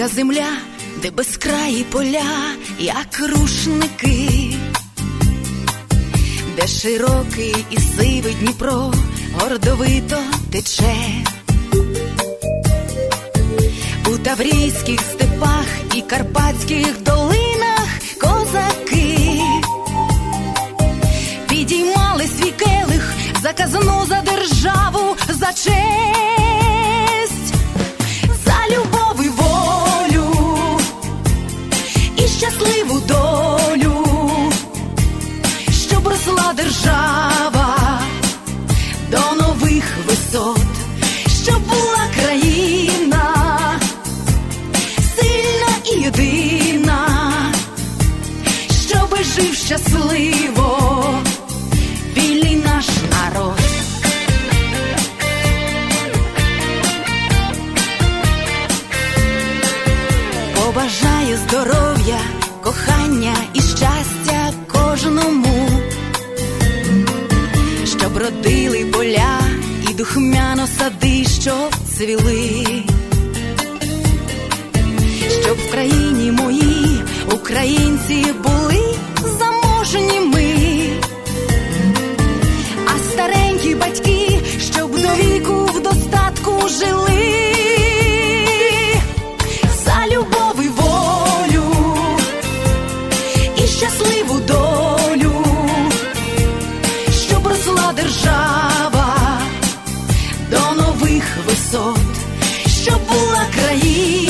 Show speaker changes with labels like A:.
A: Українська земля, де безкраї поля, як рушники, де широкий і сивий Дніпро гордовито тече. У таврійських степах і карпатських долинах козаки. Підіймали свій келих за за державу, за честь, щоб держава до нових висот, щоб була країна сильна і єдина, щоби жив щасливо вільний наш народ. Побажаю здоров'я, кохання і щастя кожному, щоб родили поля і духмяно сади, щоб цвіли щоб в країні моїй українці були заможні ми, а старенькі батьки, щоб до віку в достатку жили. висот, що була країна.